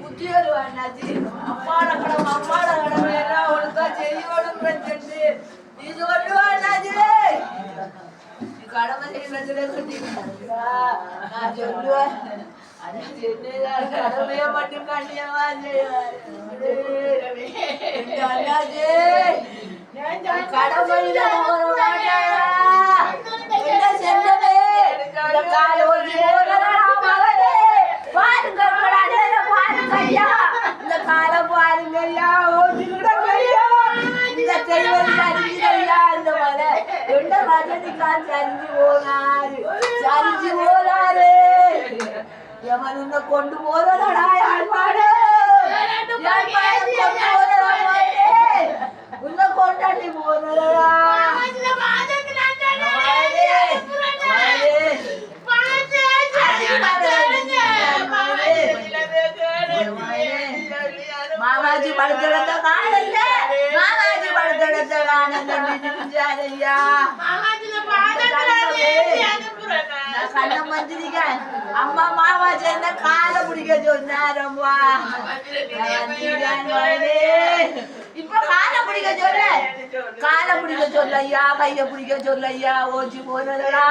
బుద్ధియోడు అన్నాజీ అమ్మాడు అక్కడ అమ్మాడు అక్కడ ఎలా ఉడతా చెయ్యి వాడు ప్రతి ఈజోడు கடமை செய்யறதுல நான் சொல்லுவேன் அண்ணாஜி என்ன கடமையை மட்டும் கண்ணியமா செய்வாரு எந்த சரிஞ்சு போனாரு சரிஞ்சு போனாரு எவன் உன்னை கொண்டு போறதடா யாழ்ப்பாடு உன்னை போறதடா மாமாஜி படுத்தெடுத்த காலையில் கண்ண மந்திரிக்கேன் அம்மா மாமாஜி என்ன காலை பிடிக்க சொன்னாரம்மா இப்ப காலை பிடிக்க சொல்ல காலை பிடிக்க சொல்லையா கைய பிடிக்க சொல்லையா ஓச்சி போனதா